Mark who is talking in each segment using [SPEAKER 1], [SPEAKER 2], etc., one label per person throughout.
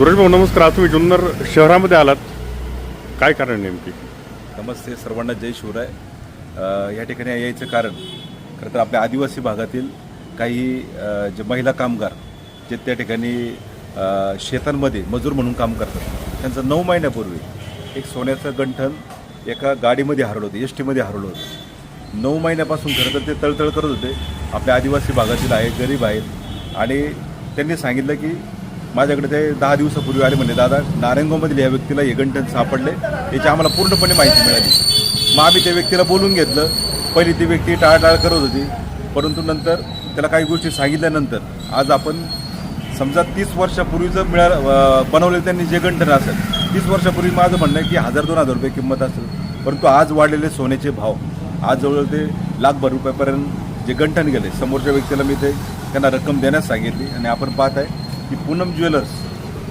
[SPEAKER 1] सुरेश भाऊ नमस्कार. आज तुम्ही जुन्नर शहरामध्ये आलात. काय कारण नेमकी?
[SPEAKER 2] नमस्ते सर्वांना. जय शिवराय. अ, या ठिकाणी यायचं कारण खरं तर आपल्या आदिवासी भागातील काही अ, जे महिला कामगार जे त्या ठिकाणी अ, शेतांमध्ये मजूर म्हणून काम करतात त्यांचं नऊ महिन्यापूर्वी एक सोन्याचं गंठन एका गाडीमध्ये हरवलं होतं एस टीमध्ये हरवलं होतं. नऊ महिन्यापासून खरं तर ते तळतळ करत होते. आपल्या आदिवासी भागातील आहेत गरीब आहेत. आणि त्यांनी सांगितलं की माझ्याकडे ते दहा दिवसापूर्वी आले म्हणजे दादा नारायणगावमधील या व्यक्तीला हे गंठन सापडले. याची आम्हाला पूर्णपणे माहिती मिळाली. मग आम्ही त्या व्यक्तीला बोलून घेतलं. पहिली ती व्यक्ती टाळाटाळ करत होती. परंतु नंतर त्याला काही गोष्टी सांगितल्यानंतर आज आपण समजा तीस वर्षापूर्वीचं मिळा अं, बनवलेलं त्यांनी जे गंठन असेल तीस वर्षापूर्वी माझं म्हणणं आहे की हजार दोन हजार रुपये किंमत असेल. परंतु आज वाढलेले सोन्याचे भाव आज जवळ ते लाखभर रुपयापर्यंत जे गंठन गेले समोरच्या व्यक्तीला मी ते त्यांना रक्कम देण्यास सांगितली आणि आपण पाहत आहे की पूनम ज्वेलर्स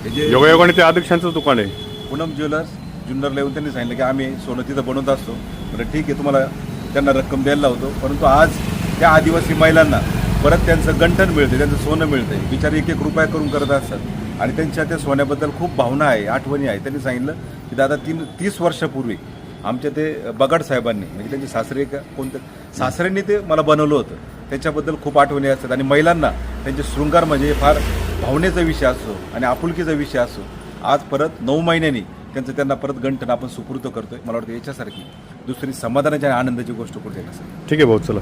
[SPEAKER 2] हे जे
[SPEAKER 1] योगायोगाने ते अध्यक्षांचं दुकान आहे.
[SPEAKER 2] पूनम ज्वेलर्स जुन्नरला येऊन त्यांनी सांगितलं की आम्ही सोनं तिथं बनवत असतो. बरं ठीक आहे तुम्हाला त्यांना रक्कम द्यायला लावतो. परंतु आज त्या आदिवासी महिलांना परत त्यांचं गंठन मिळते त्यांचं सोनं मिळतंय. बिचारे एक एक रुपया करून करत असतात. आणि त्यांच्या त्या सोन्याबद्दल खूप भावना आहे आठवणी आहे. त्यांनी सांगितलं की दादा तीन तीस वर्षापूर्वी आमच्या ते बगाड साहेबांनी म्हणजे त्यांचे सासरे का कोणतं सासऱ्यांनी ते मला बनवलं होतं. त्याच्याबद्दल खूप आठवणी असतात. आणि महिलांना त्यांचे शृंगार म्हणजे फार भावनेचा विषय असो आणि आपुलकीचा विषय असो आज परत नऊ महिन्यांनी त्यांचं त्यांना परत गंठन आपण सुपूर्त करतोय. मला वाटतं याच्यासारखी दुसरी समाधानाची आणि आनंदाची गोष्ट कुठे नसेल
[SPEAKER 1] ठीक आहे भाऊ चला.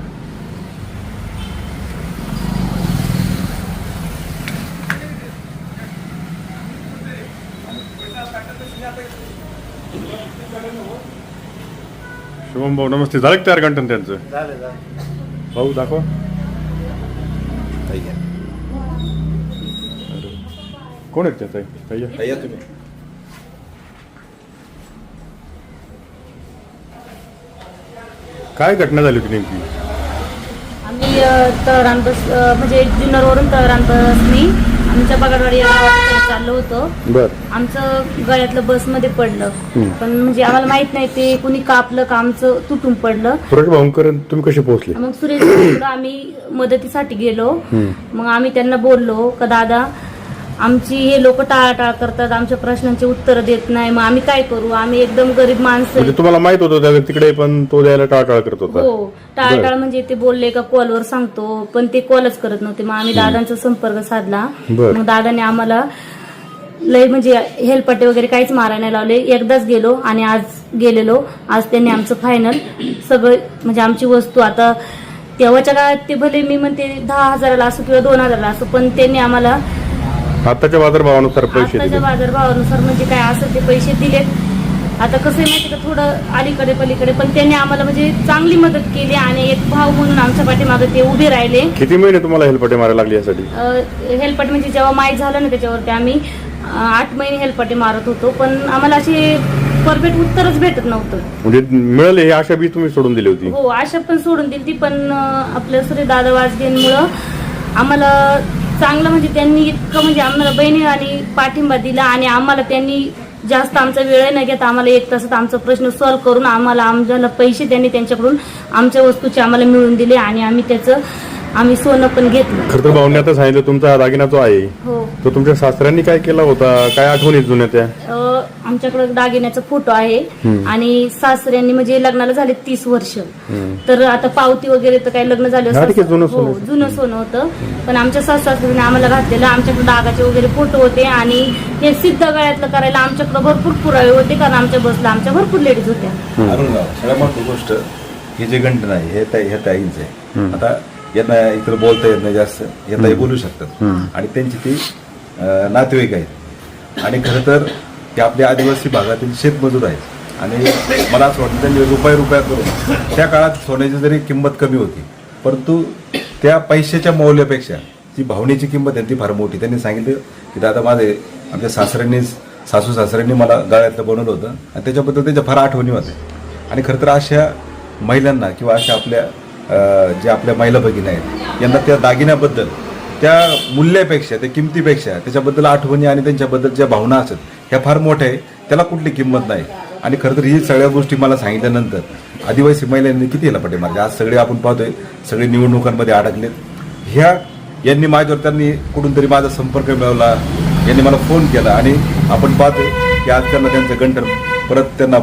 [SPEAKER 1] शुभम भाऊ नमस्ते. झालं का तयार गंठन त्यांचं? भाऊ दाखवा. कोण आहेत त्याचं भैया
[SPEAKER 2] या तुम्ही
[SPEAKER 1] काय घटना झाली होती नेमकी
[SPEAKER 3] आम्ही तळरान बस अ, म्हणजे जुन्नरवरून तळरान बसनी आमच्या बगाडवाडी या गावात चाललो होतो.
[SPEAKER 1] बर.
[SPEAKER 3] आमचं गळ्यातलं बसमध्ये पडलं.
[SPEAKER 1] हम्म.
[SPEAKER 3] पण म्हणजे आम्हाला माहीत नाही ते कुणी कापलं का आमचं तुटून पडलं.
[SPEAKER 1] सुरेश भाऊंकर तुम्ही कसे पोहोचले?
[SPEAKER 3] मग सुरेश भाऊंकडं आम्ही मदतीसाठी गेलो. मग आम्ही त्यांना बोललो का दादा आमची हे लोक टाळाटाळ करतात आमच्या प्रश्नांची उत्तर देत नाही. मग आम्ही काय करू? आम्ही एकदम गरीब माणसं आहे.
[SPEAKER 1] म्हणजे तुम्हाला माहीत होतं त्या व्यक्तीकडे पण तो द्यायला टाळटाळ करत होता.
[SPEAKER 3] हो टाळटाळ म्हणजे ते बोलले का कॉलवर सांगतो पण ते कॉलच करत नव्हते. मग आम्ही दादांचा संपर्क साधला.
[SPEAKER 1] बर.
[SPEAKER 3] मग दादाने आम्हाला लय म्हणजे हेलपट्टे वगैरे काहीच मारायला नाही लावले. एकदाच गेलो आणि आज गेलेलो. आज त्यांनी आमचं फायनल सगळं म्हणजे आमची वस्तू आता तेव्हाच्या काळात ते भले मी म्हणते दहा हजाराला असो किंवा दोन हजाराला असो पण त्यांनी आम्हाला
[SPEAKER 1] आताच्या बाजारभावानुसार पैसे
[SPEAKER 3] आताच्या
[SPEAKER 1] दिले.
[SPEAKER 3] बाजारभावानुसार म्हणजे काय असं ते पैसे दिलेत आता कसं आहे माहिती का थोडं अलीकडे पलीकडे पण त्यांनी आम्हाला म्हणजे चांगली मदत केली आणि एक भाव म्हणून आमच्या पाठीमागे ते उभे राहिले.
[SPEAKER 1] किती महिने तुम्हाला हेलपटे मारायला लागली यासाठी?
[SPEAKER 3] हेल्पट म्हणजे जेव्हा माहीत झालं ना त्याच्यावरती आम्ही अ, आठ महिने हेल्पटे मारत होतो. पण आम्हाला असे परफेक्ट उत्तरच भेटत नव्हतं.
[SPEAKER 1] म्हणजे मिळाले हे आशा बी तुम्ही सोडून दिली होती?
[SPEAKER 3] हो आशा पण सोडून दिली ती पण अ, आपल्या सूर्य दादा वाजगेंमुळं आम्हाला चांगलं म्हणजे त्यांनी इतकं म्हणजे आम्हाला बहिणी आणि पाठिंबा दिला आणि आम्हाला त्यांनी जास्त आमचा वेळ न घेता. आम्हाला एक तासात आमचा प्रश्न सॉल्व्ह करून आम्हाला आम्हाला पैसे त्यांनी त्यांच्याकडून आमच्या वस्तूचे आम्हाला मिळवून दिले आणि आम्ही त्याचं आम्ही सोनं पण घेतलं.
[SPEAKER 1] खरं तर भाऊने आता सांगितलं तुमचा हा दागिना जो आहे
[SPEAKER 3] हो.
[SPEAKER 1] तो तुमच्या सासऱ्यांनी काय केला होता? काय आठवणी जुन्या त्या?
[SPEAKER 3] अ, आमच्याकडे दागिन्याचा फोटो आहे. आणि सासऱ्यांनी म्हणजे लग्नाला झाले तीस वर्ष. तर आता पावती वगैरे तर काही लग्न झाले
[SPEAKER 1] हा, जुनं
[SPEAKER 3] हो
[SPEAKER 1] सोनं.
[SPEAKER 3] जुनं सोनं होतं. पण आमच्या सासऱ्याने आम्हाला घातलेलं आमच्याकडे डागाचे वगैरे फोटो होते आणि हे सिद्ध गळ्यातलं करायला आमच्याकडे भरपूर पुरावे होते कारण आमच्या बसला आमच्या भरपूर लेडीज होत्या.
[SPEAKER 2] अरुणगाव सगळ्यात मोठी गोष्ट हे जे गंठन आहे हे ह्या ताईंच आहे. आता यांना इकडे बोलता येत नाही जास्त या ताई बोलू शकतात. आणि त्यांची ती नातेवाईक आहेत. आणि खरं तर ते आपल्या आदिवासी भागातील शेतमजूर आहेत. आणि मला असं वाटतं त्यांनी रुपये रुपया करून त्या काळात सोन्याची जरी किंमत कमी होती परंतु त्या पैशाच्या मौल्यापेक्षा जी भावनेची किंमत आहे ती फार मोठी. त्यांनी सांगितलं की दादा माझे आमच्या सासऱ्यांनी सासू सासऱ्यांनी मला गळ्यातलं बनवलं होतं आणि त्याच्याबद्दल त्याच्या फार आठवणी होत्या. आणि खरं तर अशा महिलांना किंवा अशा आपल्या ज्या आपल्या महिला भगिनी आहेत यांना त्या दागिन्याबद्दल त्या मूल्यापेक्षा त्या किमतीपेक्षा त्याच्याबद्दल आठवणी आणि त्यांच्याबद्दल ज्या भावना असतात ह्या फार मोठ्या आहे. त्याला कुठली किंमत नाही. आणि खरं तर ही सगळ्या गोष्टी मला सांगितल्यानंतर आदिवासी महिलांनी किती याला पटे मारले आज सगळे आपण पाहतोय सगळे निवडणुकांमध्ये अडकलेत. ह्या यांनी माझ्यावर त्यांनी कुठून तरी माझा संपर्क मिळवला. यांनी मला फोन केला आणि आपण पाहतोय की आज त्यांना त्यांचं गंठन परत त्यांना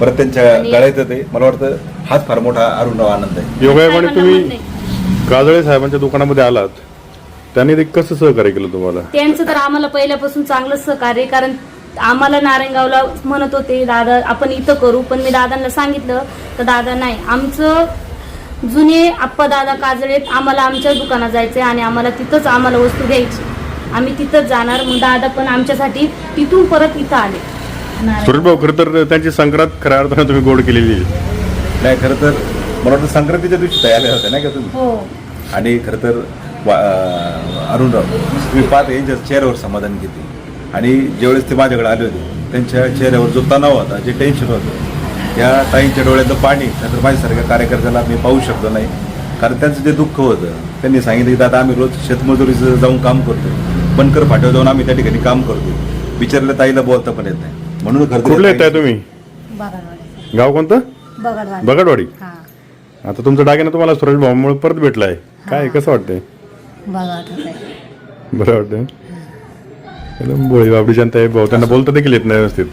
[SPEAKER 2] परत त्यांच्या गळ्यात येते मला वाटतं हाच फार मोठा अरुण आनंद आहे.
[SPEAKER 1] योगायोगाने तुम्ही काजळे साहेबांच्या दुकानामध्ये आलात. त्यांनी ते कसं सहकार्य केलं तुम्हाला?
[SPEAKER 3] त्यांचं तर आम्हाला पहिल्यापासून चांगलं सहकार्य कारण आम्हाला नारायणगावला म्हणत होते दादा आपण इथं करू. पण मी दादांना सांगितलं तर दादा नाही आमचं जुने आप्पा दादा काजळेत आम्हाला आमच्या दुकानात जायचंय आणि आम्हाला तिथंच आम्हाला वस्तू घ्यायची. आम्ही तिथंच जाणार. मग दादा पण आमच्यासाठी तिथून परत इथं आले.
[SPEAKER 1] सुरेश भाऊ खरं तर त्यांची संक्रांत खऱ्या अर्थाने तुम्ही गोड केलेली आहे.
[SPEAKER 2] नाही खरं तर मला वाटतं संक्रांतीच्या दिवशी तयार होते नाही का तुम्ही?
[SPEAKER 3] हो.
[SPEAKER 2] आणि खरं तर अरुणराव तुम्ही पाहता यांच्या चेहऱ्यावर समाधान घेते आणि ज्यावेळेस ते माझ्याकडे आले होते त्यांच्या चेहऱ्यावर जो तणाव होता जे टेन्शन होतं त्या ताईंच्या डोळ्यातलं पाणी नंतर माझ्यासारख्या कार्यकर्त्याला मी पाहू शकलो नाही. कारण त्यांचं जे दुःख होतं त्यांनी सांगितलं की आता आम्ही रोज शेतमजुरीचं जाऊन काम करतो बनकर फाट्यावर जाऊन आम्ही त्या ठिकाणी काम करतो विचारलं ताईला बोलता पण येत नाही. म्हणून
[SPEAKER 1] कुठले येत आहे तुम्ही?
[SPEAKER 4] बगाडवाडी.
[SPEAKER 1] गाव कोणतं?
[SPEAKER 4] बगाडवाडी.
[SPEAKER 1] बगडवाडी.
[SPEAKER 4] हा.
[SPEAKER 1] आता तुमचा डागिना तुम्हाला सुरेश भाऊमुळे परत भेटलाय. काय कसं वाटतंय?
[SPEAKER 4] बघा वाटत आहे
[SPEAKER 1] बरं वाटतंय. एकदम भोळी बाबडी जनता आहे. भाऊ त्यांना बोलता देखील येत नाही व्यवस्थित.